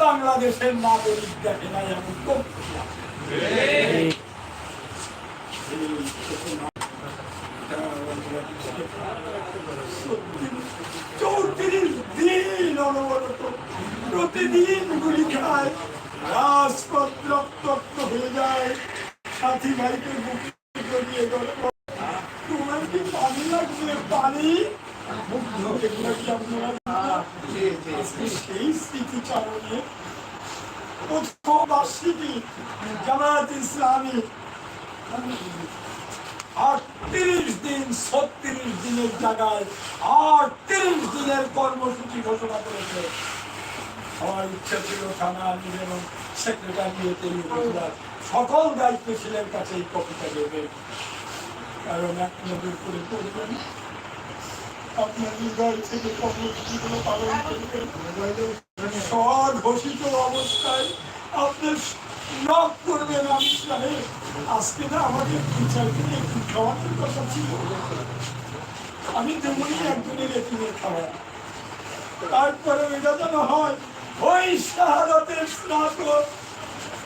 বাংলাদেশের নাগরিক দেখে নাই এমন চৌত্রিশ দিন অনবরত প্রতিদিন গুলি খায়। রাজপথ হয়ে যায়। সাথী ভাইকে তোমার কি পানি লাগবে? পানি? আটত্রিশ দিন, ছত্রিশ দিনের জায়গায় আটত্রিশ দিনের কর্মসূচি ঘোষণা করেছে। আমার ইচ্ছা থানা আমির এবং উপজেলার সকল দায়িত্বশীলের কাছে এই কপিটা দেবে কারণ এক করে করবেন। নক করবেন আমি আজকে না আমাদের আমি একজনের খাওয়া তারপরে এটা যেন হয় ওই শাহাদাতের স্নাতক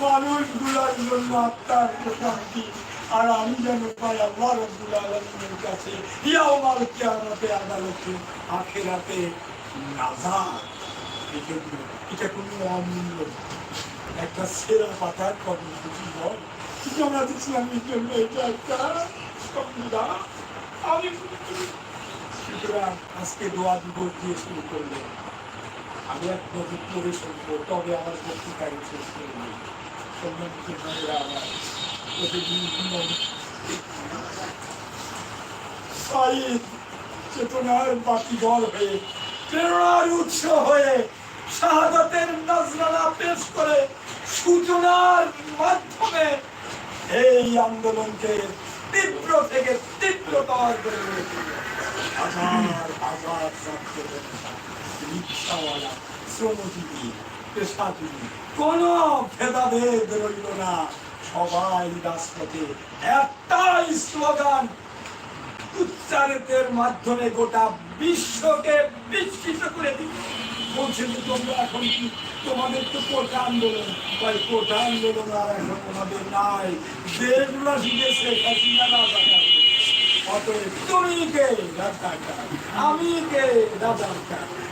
মানুষগুলার জন্য আত্মার প্রশান্তি। আর আমি যেন পাই আল্লাহ রব্বুল আলমীর কাছে কিয়ামতে আদালতে, আখেরাতে নাজাত। এজন্য এটা কোনো অমূল্য একটা সেরা পাতার কর্মসূচি বল। জামাত জন্য এটা একটা আমি সুতরাং আজকে দোয়া দিবস দিয়ে শুরু করলেন আমি এক করে শুনব তবে আমার বক্তৃতায় শেষ করে নিই সম্মানিত আমার প্রতিদিন চেতনার হয়ে, প্রেরণার উৎস হয়ে, শাহাদাতের নজরানা পেশ করে, সূচনার মাধ্যমে এই আন্দোলনকে তীব্র থেকে তীব্রতর করে। হাজার হাজার মাধ্যমে গোটা বিশ্বকে বিস্মিত করে দিল তোমরা এখন কি তোমাদের তো কোটা আন্দোলন? তাই কোটা আন্দোলন আর এখন তোমাদের নাই। দেশগুলা শিখেছে হাসিনা অতএব তুমি কে, রাজাকার? আমি কে, রাজাকার?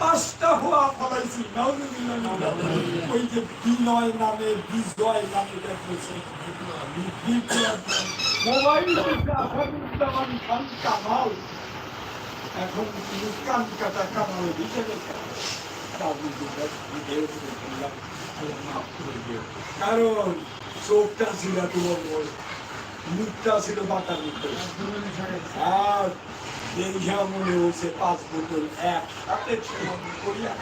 পাঁচটা হওয়া ফলাইছি। ওই যে বিনয় নামে, বিজয় নামে দেখেছে। মোবাইল এখন তিনি কান কাটা কামাল হিসেবে কারণ চোখটা ছিল তোমার মুখটা ছিল বাটার মুখে আর দেখা মনে হচ্ছে পাঁচ বোতল এক সাথে সেবন করিয়া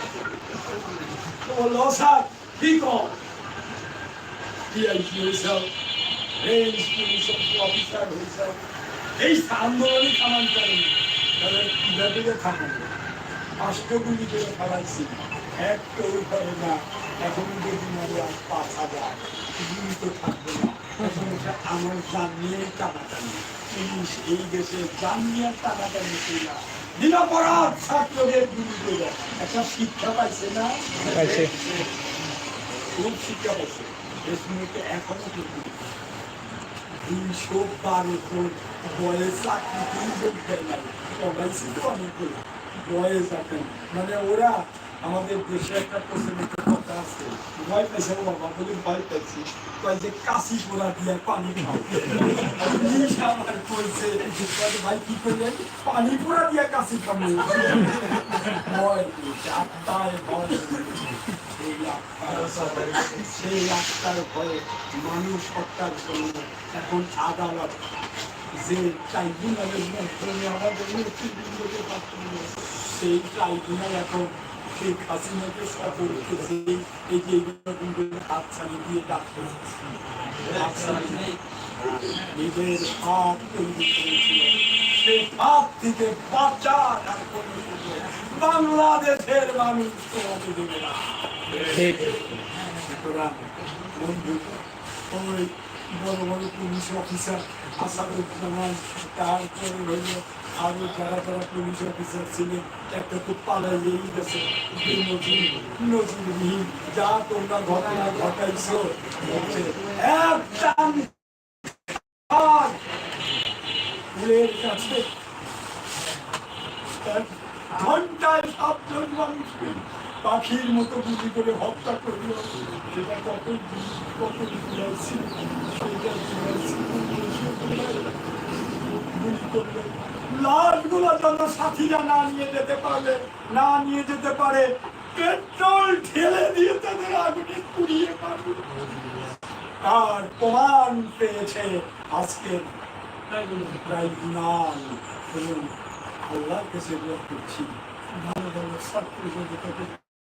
বলল স্যার কি কর ডিআইসি হয়েছে রেঞ্জ পুলিশ অফিসার হয়েছে এই আন্দোলনই থামান করেনি তাহলে কীভাবে থামাবো অষ্টগুলি করে ফেলাইছি এক কেউ করে না এখন যদি মারি আর পাঁচ হাজার গুলি তো থাকবে না আমার জান নিয়ে টানাটানি পুলিশ এই দেশে টানাটানি না। নিরাপরাধ ছাত্রদের করে একটা শিক্ষা পাইছে না? খুব শিক্ষা পাইছে। এখনও কিন্তু দুইশো বারো জন বয়স চাকরি ফেলাই সবাই ছিল অনেকগুলো বয়স এখন মানে ওরা আমাদের দেশে একটা প্রচলিত আছে ভয় পেয়েছে ও বাবা, বলে ভয় পেয়েছি। কয় যে কাশি পোড়া দিয়ে পানি খাও। আমার কইছে ভাই কি করলেন? পানি পোড়া দিয়ে কাশি খাব ভয় আত্মায় ভয় সেই আত্মার ভয়ে মানুষ হত্যার জন্য এখন আদালত যে ট্রাইব্যুনালের মাধ্যমে আমাদের সেই ট্রাইব্যুনাল এখন শেখ হাসিনাকে সতর্ক যে এই যে এইরকম হাত ছাড়িয়ে দিয়ে ডাকতে হাত ছাড়িয়ে নিজের হাত তৈরি করেছিল। সেই হাত থেকে বাঁচার আর বাংলাদেশের মানুষ তোমাকে দেবে না সুতরাং বন্ধু ওই বড় বড় পুলিশ অফিসার আসাদুজ্জামান তারপরে হইল আরও যারা যারা পুলিশ অফিসার ছিলেন একটা তো পালাইয়েই গেছে। নজিরবিহীন যা তোমরা ঘটনা ঘটাইছো ঘন্টায় মানুষকে পাখির মতো গুলি করে হত্যা করল। সেটা কত কত সেটা করল লাশগুলো যেন সাথীরা না নিয়ে যেতে পারবে না নিয়ে যেতে পারে, পেট্রোল দিয়ে তাদের আগুনে পুড়িয়ে আর প্রমাণ পেয়েছে আজকের ট্রাইব্যুনাল। এবং আল্লাহর কাছে করছি, ভালো ভালো ছাত্র জগতাকে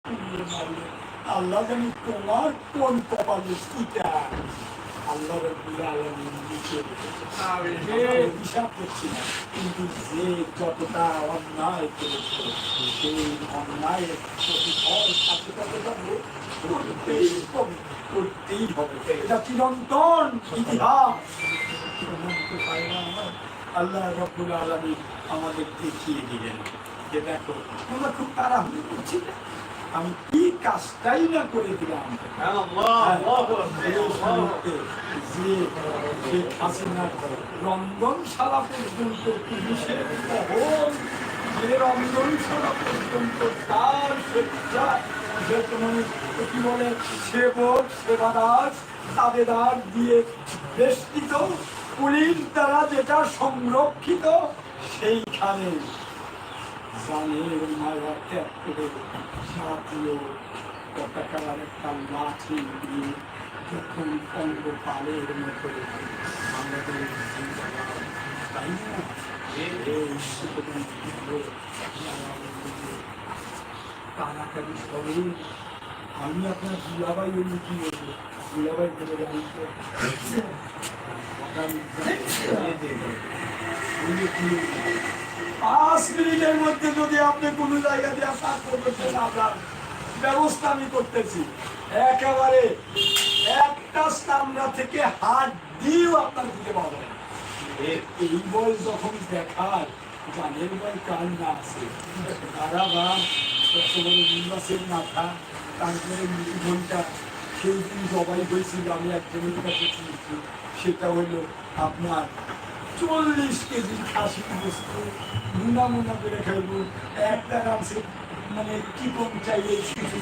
পুড়িয়ে মারলে আল্লাহ জানি তোমার কোন কপালে টিকা আল্লাহ রব্বুল আলামিন লিখে রেখেছে। হিসাব করছি না। কিন্তু যে যতটা অন্যায় করেছে সেই অন্যায়ের প্রতিফল সাথে সাথে করতেই হবে। করতেই হবে। এটা চিরন্তন ইতিহাস। আল্লাহ রব্বুল আলমী আমাদের দেখিয়ে দিলেন যে দেখো তোমরা খুব তাড়াহুড়ো করছি। না আমি কি কাজটাই না করে দিলাম। এই মুহূর্তে যে শেখ হাসিনার রন্ধনশালা পর্যন্ত পুলিশের যে রন্ধনশালা পর্যন্ত তার স্বেচ্ছা যে তোমার কি বলে সেবক সেবাদার তাবেদার দিয়ে বেষ্টিত পুলিশ দ্বারা যেটা সংরক্ষিত সেইখানে জানের মায়া ত্যাগ করে জাতীয় পতাকার একটা লাঠি দিয়ে যখন অঙ্গ পালের মতো আমাদের তাই না কানাকানি সবে আমি আপনার দুলাবাই বলি কি বলব। দুলাবাই বলে জানিস পাঁচ মিনিটের মধ্যে যদি আপনি কোনো জায়গা দিয়ে কাজ করতেছেন আপনার ব্যবস্থা আমি করতেছি। একেবারে একটা কামরা থেকে হাত দিয়েও আপনার দিতে পারবেন এই বয়স যখন দেখার গানের বয় কান না আছে? কত বড় নির্বাচের মাথা তারপরে ঘণ্টা সেই দিন জবাই হয়েছিল, আমি একজনের কাছে শুনেছি, সেটা হলো আপনার চল্লিশ কেজি খাসি বস্তু, মুনা মুনা করে খাইব একটা গাছে মানে কি কম চাইলে কিছু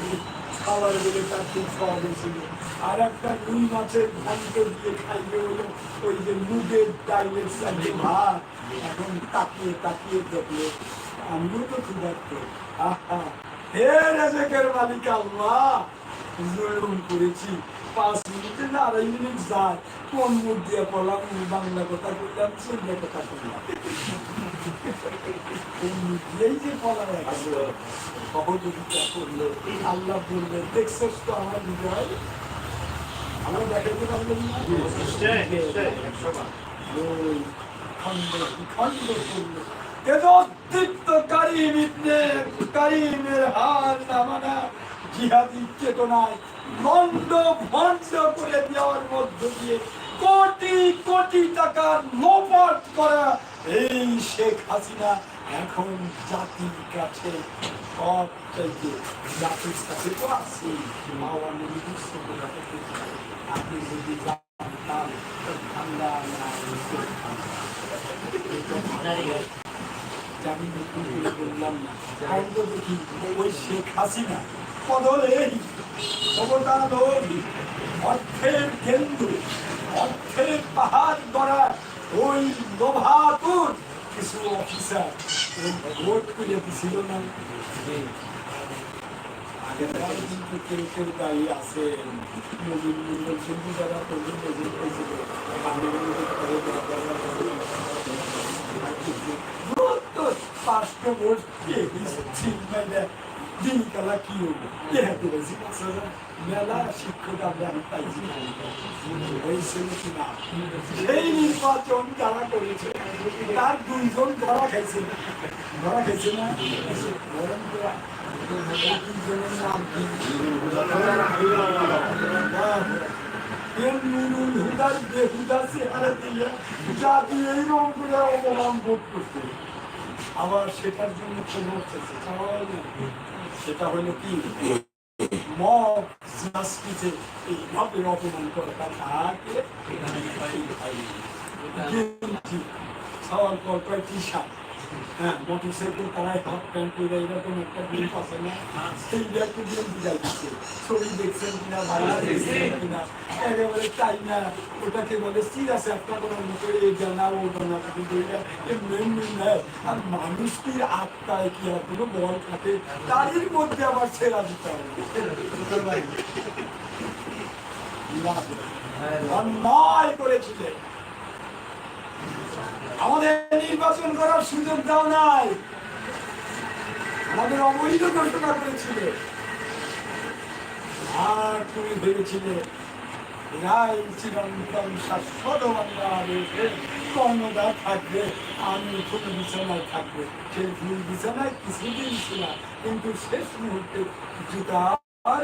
খাবার বলে তার খুব খাওয়া হয়েছিল। আর একটা রুই মাছের ঘন্ট দিয়ে খাইবে হলো ওই যে মুগের ডাইলের সাথে ভাত, এখন তাকিয়ে তাকিয়ে দেখল আমিও তো ক্ষুধার্ত। আহা, হে রাজাকের মালিক আল্লাহ! জুলুম করেছি। পাঁচ মিনিটে না আড়াই মিনিট যায় কোন মুখ দিয়ে পড়লাম? বাংলা কথা বললাম সুন্দর কথা বললাম কারিমের হার নামানা জিহাদি চেতনায় মন্দ ভণ্ড করে দেওয়ার মধ্য দিয়ে কোটি কোটি টাকার লোপাট করা এই শেখ হাসিনা এখন জাতির কাছে সব চাইতে জাতির কাছে তো আছে আওয়ামী লীগ আপনি যদি আমি বললাম না। দেখি ওই শেখ হাসিনা এই অবদান অর্থের কেন্দ্র অর্থের পাহাড় গড়া ওই লোভাতুর কিছু অফিসার। ভোট করে দিছিল না? কেউ কেউ দায়ী আছেন। নবীন যারা বাংলা পাঁচটা ভোট দিন কালা কি হব এরা করেছি মেলা শিক্ষক আমরা পাইছি হয়েছিল কিনা সেই নির্বাচন যারা করেছে তার দুইজন ধরা খাইছে ধরা খাইছে না দুইজনের নাম নুরুল হুদার বেহুদা চেহারা দিয়ে জাতি এইরকম করে অপমান বোধ করছে আবার সেটার জন্য সেটা হলো কি? মগ সংস্কৃতি এই মগের অপমান করে তাকে সওয়াল কল্পায় টি শার্ট হ্যাঁ মোটরসাইকেল তারাই হাফ প্যান্ট এরকম একটা গ্রুপ আছে না? সেইটা একটু গেঞ্জি যাইছে ছবি দেখছেন কিনা ভালো দেখছেন। কিনা? একেবারে না? ওটাকে বলে একটা মতো জানা কিন্তু এটা এমনি নেয় আর মানুষটির আত্মায় কি আর কোনো বল থাকে? তারই মধ্যে আবার ছেড়া দিতে হবে। অন্যায় করেছিলেন। আমাদের নির্বাচন করার সুযোগ দাও নাই। আমাদের অবৈধ ঘোষণা করেছিল। আর তুমি ভেবেছিলে, এরাই চিরন্তন শাশ্বত বাংলাদেশে থাকবে, আমি বিছানায় থাকবে। সেই ফুল বিছানায় কিছুদিন ছিল কিন্তু শেষ মুহূর্তে জুতার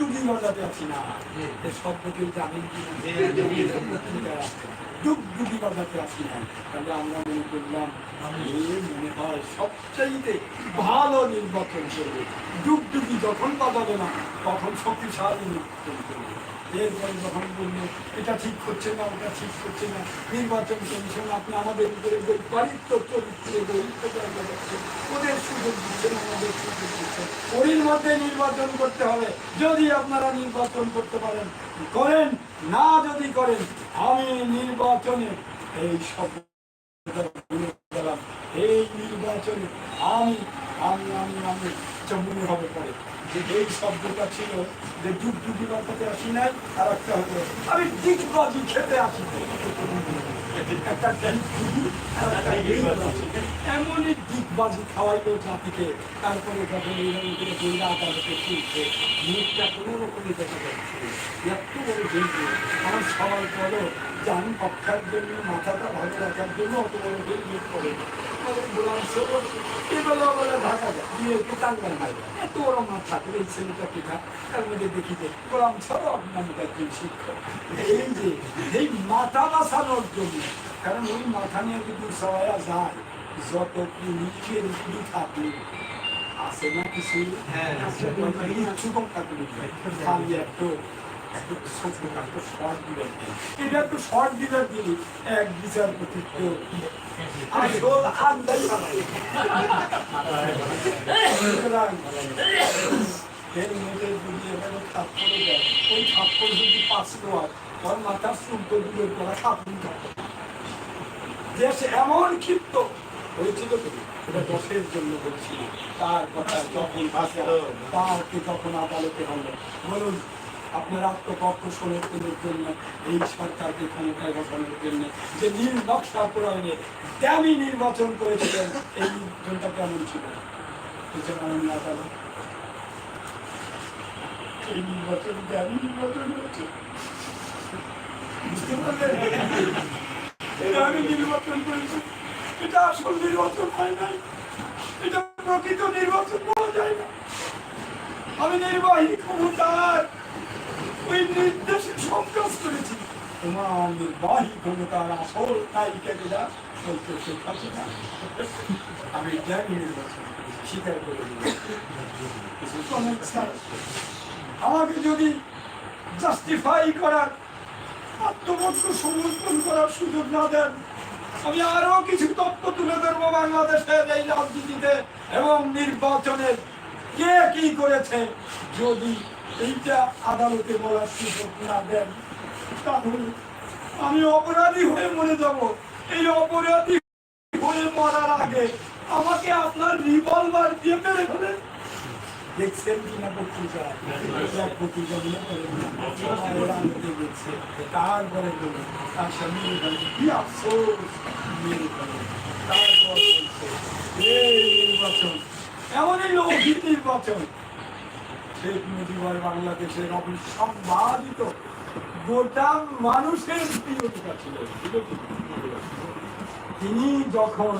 যুগি আছি না শব্দ কেউ জানেন কি না? যুগ যুগি আছি না তাহলে আমরা মনে করলাম মনে হয় সবচাইতে ভালো নির্বাচন করবে যুগ যুগি যখন বাজাবে না তখন শক্তিশালী নির্বাচন করবে এরপরে যখন বলল, এটা ঠিক হচ্ছে না, ওটা ঠিক হচ্ছে না, নির্বাচন কমিশন আপনি আমাদের উপরে বৈপারিত্য চরিত্রে জায়গা যাচ্ছেন ওদের সুযোগ দিচ্ছেন, আমাদের সুযোগ দিচ্ছেন। ওরির মধ্যে নির্বাচন করতে হবে, যদি আপনারা নির্বাচন করতে পারেন, করেন, না যদি করেন, আমি নির্বাচনে এই সব এই নির্বাচনে আমি আমি আমি আমি চমুনি হবে পরে। যে এই শব্দটা ছিল যে যুগ যুগি বাঁচাতে আসি নাই আর একটা হতো আমি দিকবাজি খেতে আসি একটা এমনই দিকবাজি খাওয়াইলো জাতিকে তারপরে যখন এইরকম করে আদালতে তুলছে মুখটা কোনো রকমই দেখা যাচ্ছে। এত বড় দেখবে আমার সবাই বলো যে আমি পক্ষার জন্য, মাথাটা ভালো রাখার জন্য অত বড় হেলমেট করে এই যে এই মাথা বাঁচানোর জন্য। কারণ ওই মাথা নিয়ে যদি সবাই যায় যত পুলিশের উপরই থাকে আছে না কিছু? হ্যাঁ, খালি একটু একটু একটা শর্ট দিবেন। এটা একটু শর্ট দিবেন দিলি এক বিচারপতি তো আসল আন্দাজ সুতরাং হেলমেটের যদি এভাবে থাপ্পড়ে দেয় ওই থাপ্পড় যদি পাঁচটো হয় ওর মাথার চুলটো দূরের করা থাপ্পড় দেশ এমন ক্ষিপ্ত হয়েছিল এটা দশের জন্য বলছি তার কথা যখন ভাষা তারকে যখন আদালতে হলো বলুন, আপনার আত্মপক্ষ সমর্থনের জন্য, এই সরকারকে ক্ষমতায় বসানোর জন্য যে নীল নকশা প্রয়োগে দামি নির্বাচন করেছিলেন, এই নির্বাচনটা কেমন ছিল? আদালত এই নির্বাচন নির্বাচন বুঝতে পারলেন? আমি নির্বাচন করেছি। এটা আসল নির্বাচন হয় নাই। এটা প্রকৃত নির্বাচন পাওয়া যায় না। আমি নির্বাহী ক্ষমতার ওই নির্দেশে সংকাশ করেছি। বর্তমান নির্বাহী ক্ষমতার আসল যেটা বলতে শেখ হাসিনা আমি জানি নির্বাচন স্বীকার করে। আমাকে যদি জাস্টিফাই করার আত্মপক্ষ সমর্থন করার সুযোগ না দেন আমি আরও কিছু তথ্য তুলে ধরবো বাংলাদেশের এই রাজনীতিতে এবং নির্বাচনের কে কি করেছে। যদি এইটা আদালতে বলার সুযোগ না দেন, তাহলে আমি অপরাধী হয়ে মরে যাব। এই অপরাধী হয়ে মরার আগে আমাকে আপনার রিভলভার দিয়ে মেরে ফেলেন। দেখছেন কিনা পত্রিকা এক পত্রিকা গুলো দেখছে তারপরে তার সামনে কি আফসোস নির্বাচন এমনই লৌকিক নির্বাচন শেখ মুজিবুর বাংলাদেশের অবিসম্বাদিত গোটা মানুষের প্রিয় ছিলেন তিনি যখন